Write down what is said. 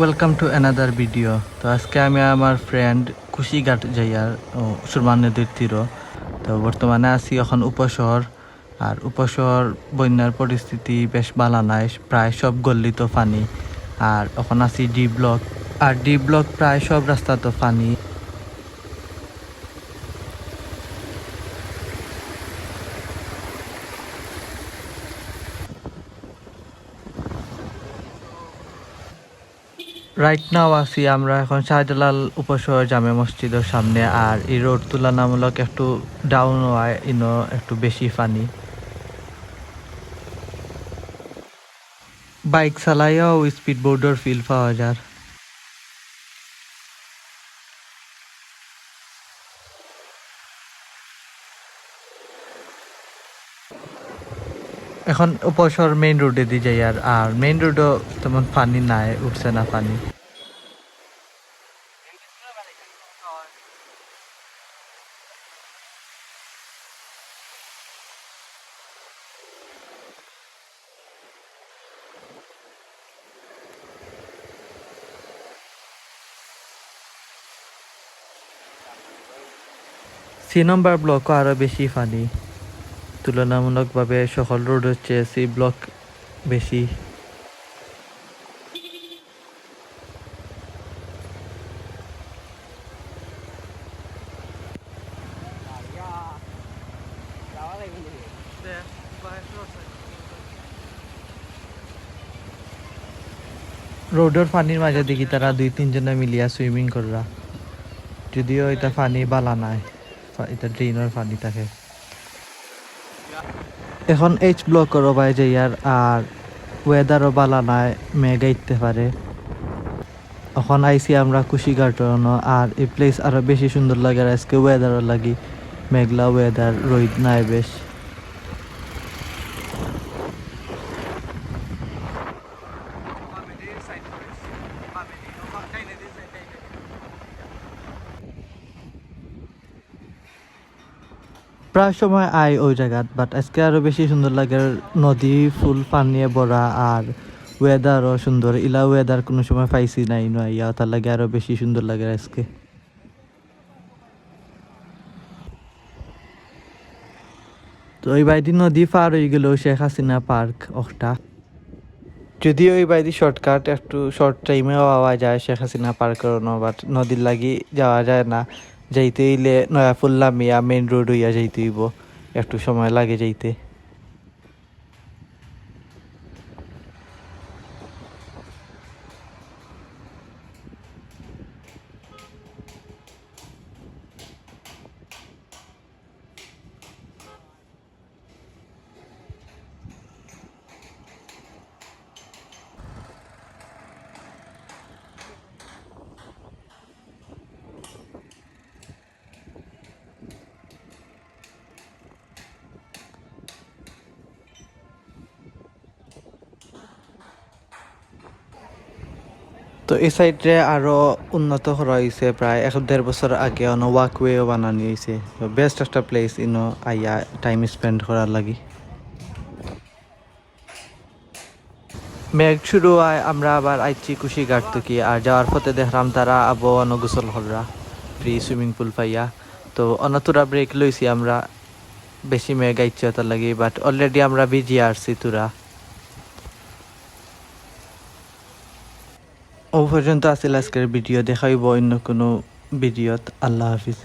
Welcome to another video তো আজকে আমি আমার ফ্রেন্ড কুশিঘাট যাইয়ার সুরমান নদীর তীর তো বর্তমানে আছি এখন উপশহর। আর উপশহর বন্যার পরিস্থিতি বেশ ভালো নাই, প্রায় সব গল্লিত পানি। আর এখন আছি ডি ব্লক আর ডি ব্লক প্রায় সব রাস্তা তো পানি। রাইট নাও আছি আমরা এখন শাহজালাল উপশহর জামে মসজিদের সামনে, আর এই রোড তুলনামূলক একটু ডাউন হয় ইনো একটু বেশি ফানি বাইক চালাইও স্পিড বোর্ডের ফিল পাওয়া যায়। এখন উপশহর মেইন রোডে দিয়ে যাই আর আর মেইন রোডও তেমন পানি নাই, উঠছে না পানি। সি নম্বর ব্লকও আরও বেশি ফানি তুলনামূলকভাবে সকল রোড হচ্ছে সি ব্লক বেশি। রোডের পানির মাঝে দেখি তারা দুই, তিনজনে মিলিয়া সুইমিং কররা। যদিও এটা পানি বালা নাই এটা ড্রেনের পানি থাকে। এখন এইচ ব্লকেরও বাই যাইয়ার আর ওয়েদারও বালা নাই, মেঘ আইতে পারে। এখন আইসি আমরা কুশিঘাটন, আর এই প্লেস আরও বেশি সুন্দর লাগে আজকে ওয়েদারও লাগি। মেঘলা ওয়েদার রোদ নাই বেশ। প্রায় সময় আই ওই জায়গাত বাট আজকে আরও বেশি সুন্দর লাগে। নদী ফুল, পানিয়ে ভরা, আর ওয়েদারও সুন্দর। ইলা ওয়েদার কোনো সময় পাইছি নাই নয় ইয়া তার লাগে আরও বেশি সুন্দর লাগে আজকে। তো ওই বাইদি নদী পার হয়ে গেল শেখ হাসিনা পার্ক ওটা যদি ওই বাইদি শর্টকাট একটু শর্ট টাইমে পাওয়া যায় শেখ হাসিনা পার্ক বাট নদীর লাগি যাওয়া যায় না। যাইতে হইলে নয়া ফুল্লা মিয়া মেইন রোড হইয়া যাইতে হইব। একটু সময় লাগে যাইতে। তো এই সাইডে আরও উন্নত করা হয়েছে প্রায় এক দেড় বছর আগে অন ওয়াকওয়েও বানানি হয়েছে। বেস্ট একটা প্লেস ইনো আইয়া টাইম স্পেন্ড করার লাগি। মেঘ শুরু হয়, আমরা আবার আইছি কুশি ঘাট থেকে। আর যাওয়ার পথে দেখলাম তারা আবো অন গোসল হররা ফ্রি সুইমিং পুল পাইয়া। তো অনতুরা ব্রেক লইছি আমরা। বেশি মেঘ আইছে তার লাগি বাট অলরেডি আমরা ভিজি আসছি তুরা। ও পর্যন্ত আসিল আজকের ভিডিও দেখাইব অন্য কোনো ভিডিওত আল্লাহ হাফিজ।